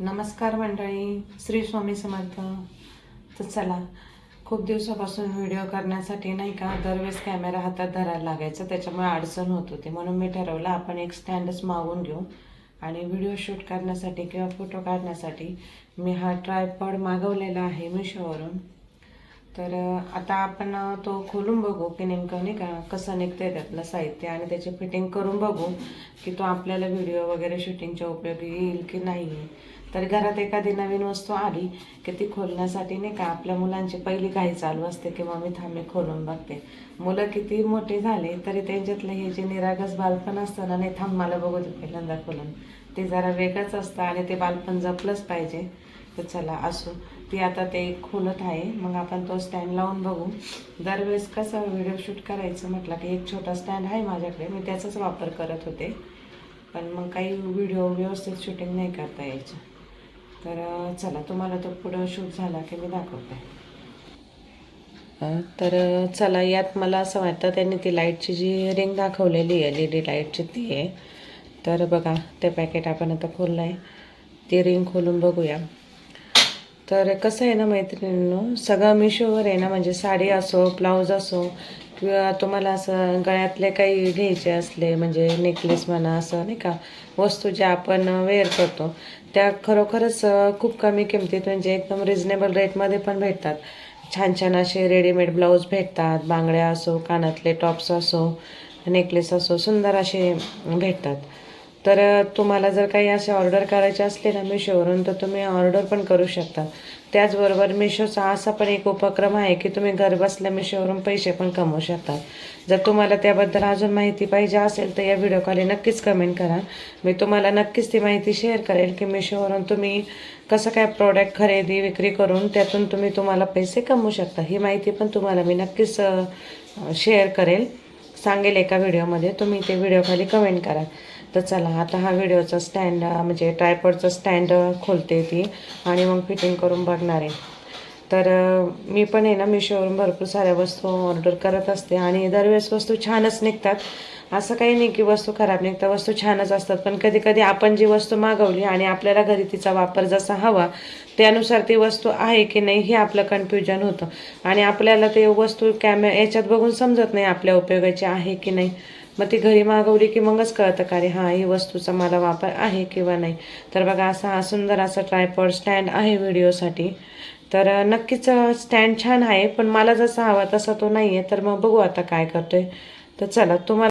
नमस्कार मंडळी श्री स्वामी समर्थ. तर चला खूप दिवसापासून व्हिडिओ करण्यासाठी नाही का दरवेळेस कॅमेरा हातात धरायला लागायचा त्याच्यामुळे अडचण होत होती. म्हणून मी ठरवलं आपण एक स्टँडच मागून घेऊ आणि व्हिडिओ शूट करण्यासाठी किंवा फोटो काढण्यासाठी मी हा ट्रायपॉड मागवलेला आहे मिशोवरून. तर आता आपण तो खोलून बघू की नेमकं नाही का कसं निघतं आहे त्यातलं साहित्य आणि त्याची फिटिंग करून बघू की तो आपल्याला व्हिडिओ वगैरे शूटिंगच्या उपयोगी येईल की नाही. तर घरात एखादी नवीन वस्तू आली की ती खोलण्यासाठी नाही का आपल्या मुलांची पहिली काही चालू असते की मम्मी थांबी खोलून बघते. मुलं किती मोठे झाले तरी त्यांच्यातलं हे जे निरागस बालपण असतं ना नाही थांब मला बघू दे पहिल्यांदा खोलून. ते जरा वेगळंच असतं आणि ते बालपण जपलंच पाहिजे. तर चला असू. ती आता ते खोलत आहे. मग आपण तो स्टँड लावून बघू. दरवेळेस कसं व्हिडिओ शूट करायचं म्हटलं की एक छोटा स्टँड आहे माझ्याकडे. मी त्याचाच वापर करत होते. पण मग काही व्हिडिओ व्यवस्थित शूटिंग नाही करता यायचं. तर चला तुम्हाला तो पुढं शूट झाला की मी दाखवते. तर चला यात मला असं वाटतं त्यांनी ती लाईटची जी रिंग दाखवलेली आहे एल ई डी लाईटची ती आहे. तर बघा ते पॅकेट आपण आता खोललं आहे ती रिंग खोलून बघूया. तर कसं आहे ना मैत्रिणींनो सगळं मिशोवर आहे ना म्हणजे साडी असो ब्लाऊज असो किंवा तुम्हाला असं गळ्यातले काही घ्यायचे असले म्हणजे नेकलेस म्हणा असं नाही का वस्तू ज्या आपण वेअर करतो त्या खरोखरच खूप कमी किमतीत म्हणजे एकदम रिजनेबल रेटमध्ये पण भेटतात. छान छान असे रेडीमेड ब्लाऊज भेटतात बांगड्या असो कानातले टॉप्स असो नेकलेस असो सुंदर असे भेटतात. तर तुम्हाला जर काही असे ऑर्डर करायचे असले ना मिशोवरून तर तुम्ही ऑर्डर पण करू शकता. त्याचबरोबर मिशोचा असा पण एक उपक्रम आहे की तुम्ही घरबसल्या मिशोवरून पैसे पण कमवू शकता. जर तुम्हाला त्याबद्दल अजून माहिती पाहिजे असेल तर या व्हिडिओ खाली नक्कीच कमेंट करा. मी तुम्हाला नक्कीच ती माहिती शेअर करेल की मिशोवरून तुम्ही कसं काय प्रोडक्ट खरेदी विक्री करून त्यातून तुम्ही तुम्हाला पैसे कमवू शकता. ही माहिती पण तुम्हाला मी नक्कीच शेअर करेल. सांगेल एका व्हिडिओमध्ये तुम्ही ते व्हिडिओखाली कमेंट करा. तर चला आता हा व्हिडिओचा स्टँड म्हणजे ट्रायपॉडचा स्टँड खोलते ती आणि मग फिटिंग करून बघणार आहे. तर मी पण आहे ना मिशोवरून भरपूर साऱ्या वस्तू ऑर्डर करत असते आणि दरवेळेस वस्तू छानच निघतात. असं काही नाही की वस्तू खराब निघतात वस्तू छानच असतात. पण कधी कधी आपण जी वस्तू मागवली आणि आपल्याला घरी तिचा वापर जसा हवा त्यानुसार ती वस्तू आहे की नाही हे आपलं कन्फ्युजन होतं. आणि आपल्याला ते वस्तू कॅमे याच्यात बघून समजत नाही आपल्या उपयोगाची आहे की नाही. मग ती घरी मागवली की मगच कळतं का रे हां ही वस्तूचा मला वापर आहे किंवा नाही. तर बघा असा हा सुंदर असा ट्रायपॉड स्टँड आहे व्हिडिओसाठी. तर नक्कीच स्टँड छान आहे पण मला जसा हवा तसा तो नाही आहे तर मग बघू आता काय करतोय. तर चला तुम्हाला